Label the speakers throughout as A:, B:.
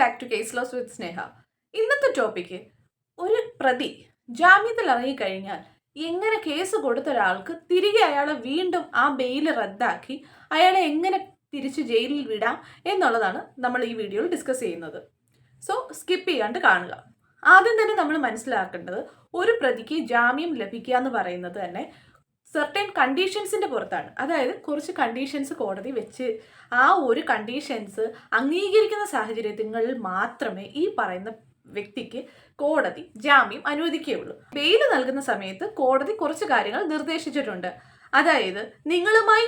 A: Back to case loss with Sneha ഇന്നത്തെ topic ഒരു പ്രതി ജാമ്യത്തിൽ ഇറങ്ങിക്കഴിഞ്ഞാൽ എങ്ങനെ കേസ് കൊടുത്ത ഒരാൾക്ക് തിരികെ അയാളെ വീണ്ടും ആ ബെയിൽ റദ്ദാക്കി അയാളെ എങ്ങനെ തിരിച്ച് ജയിലിൽ വിടാം എന്നുള്ളതാണ് നമ്മൾ ഈ വീഡിയോയിൽ ഡിസ്കസ് ചെയ്യുന്നത്. സോ സ്കിപ്പ് ചെയ്യാണ്ട് കാണുക. ആദ്യം തന്നെ നമ്മൾ മനസ്സിലാക്കേണ്ടത് ഒരു പ്രതിക്ക് ജാമ്യം ലഭിക്കുക എന്ന് പറയുന്നത് തന്നെ സെർട്ടൻ കണ്ടീഷൻസിന്റെ പുറത്താണ്. അതായത് കുറച്ച് കണ്ടീഷൻസ് കോടതി വെച്ച് ആ ഒരു കണ്ടീഷൻസ് അംഗീകരിക്കുന്ന സാഹചര്യങ്ങളിൽ മാത്രമേ ഈ പറയുന്ന വ്യക്തിക്ക് കോടതി ജാമ്യം അനുവദിക്കുകയുള്ളൂ. ബെയിൽ നൽകുന്ന സമയത്ത് കോടതി കുറച്ച് കാര്യങ്ങൾ നിർദ്ദേശിച്ചിട്ടുണ്ട്. അതായത് നിങ്ങളുമായി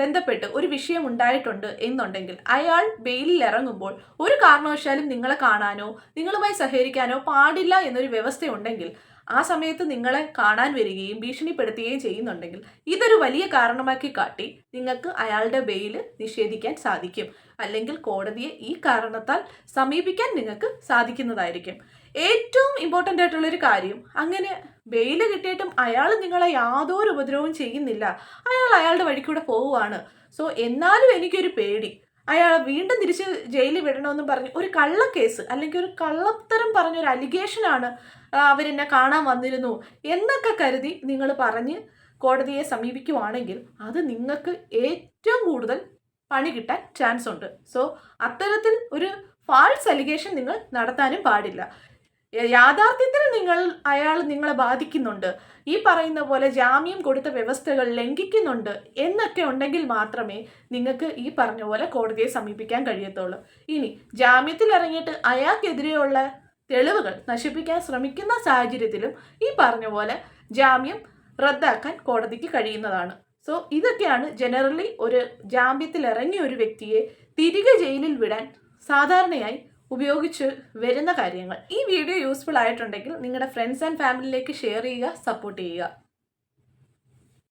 A: ബന്ധപ്പെട്ട് ഒരു വിഷയം ഉണ്ടായിട്ടുണ്ട് എന്നുണ്ടെങ്കിൽ അയാൾ ബെയിലിൽ ഇറങ്ങുമ്പോൾ ഒരു കാരണവശാലും നിങ്ങളെ കാണാനോ നിങ്ങളുമായി സഹകരിക്കാനോ പാടില്ല എന്നൊരു വ്യവസ്ഥയുണ്ടെങ്കിൽ ആ സമയത്ത് നിങ്ങളെ കാണാൻ വരികയും ഭീഷണിപ്പെടുത്തുകയും ചെയ്യുന്നുണ്ടെങ്കിൽ ഇതൊരു വലിയ കാരണമാക്കി കാട്ടി നിങ്ങൾക്ക് അയാളുടെ ബെയിൽ നിഷേധിക്കാൻ സാധിക്കും. അല്ലെങ്കിൽ കോടതിയെ ഈ കാരണത്താൽ സമീപിക്കാൻ നിങ്ങൾക്ക് സാധിക്കുന്നതായിരിക്കും. ഏറ്റവും ഇമ്പോർട്ടന്റ് ആയിട്ടുള്ളൊരു കാര്യം അങ്ങനെ ബെയിൽ കിട്ടിയിട്ടും അയാൾ നിങ്ങളെ യാതൊരു ഉപദ്രവവും ചെയ്യുന്നില്ല. അയാൾ അയാളുടെ വഴിക്കൂടെ പോവുകയാണ് സോ എന്നാലും എനിക്കൊരു പേടി. അയാളെ വീണ്ടും തിരിച്ച് ജയിലിൽ വിടണമെന്ന് പറഞ്ഞ് ഒരു കള്ളക്കേസ് അല്ലെങ്കിൽ ഒരു കള്ളത്തരം പറഞ്ഞൊരു അലിഗേഷനാണ് അവരെന്നെ കാണാൻ വന്നിരുന്നു എന്നൊക്കെ കരുതി നിങ്ങൾ പറഞ്ഞ് കോടതിയെ സമീപിക്കുവാണെങ്കിൽ അത് നിങ്ങൾക്ക് ഏറ്റവും കൂടുതൽ പണി കിട്ടാൻ ചാൻസ് ഉണ്ട്. സോ അത്തരത്തിൽ ഒരു ഫാൾസ് അലിഗേഷൻ നിങ്ങൾ നടത്താനും പാടില്ല. യാഥാർത്ഥ്യത്തിൽ നിങ്ങൾ അയാൾ നിങ്ങളെ ബാധിക്കുന്നുണ്ട്. ഈ പറയുന്ന പോലെ ജാമ്യം കൊടുത്ത വ്യവസ്ഥകൾ ലംഘിക്കുന്നുണ്ട് എന്നൊക്കെ ഉണ്ടെങ്കിൽ മാത്രമേ നിങ്ങൾക്ക് ഈ പറഞ്ഞ പോലെ കോടതിയെ സമീപിക്കാൻ കഴിയത്തുള്ളൂ. ഇനി ജാമ്യത്തിൽ ഇറങ്ങിയിട്ട് അയാൾക്കെതിരെയുള്ള തെളിവുകൾ നശിപ്പിക്കാൻ ശ്രമിക്കുന്ന സാഹചര്യത്തിലും ഈ പറഞ്ഞ പോലെ ജാമ്യം റദ്ദാക്കാൻ കോടതിക്ക് കഴിയുന്നതാണ്. സോ ഇതൊക്കെയാണ് ജനറലി ഒരു ജാമ്യത്തിൽ ഇറങ്ങിയ ഒരു വ്യക്തിയെ തിരികെ ജയിലിൽ വിടാൻ സാധാരണയായി ഉപയോഗിച്ച് വരുന്ന കാര്യങ്ങൾ. ഈ വീഡിയോ യൂസ്ഫുൾ ആയിട്ടുണ്ടെങ്കിൽ നിങ്ങളുടെ ഫ്രണ്ട്സ് ആൻഡ് ഫാമിലിയിലേക്ക് ഷെയർ ചെയ്യുക സപ്പോർട്ട് ചെയ്യുക.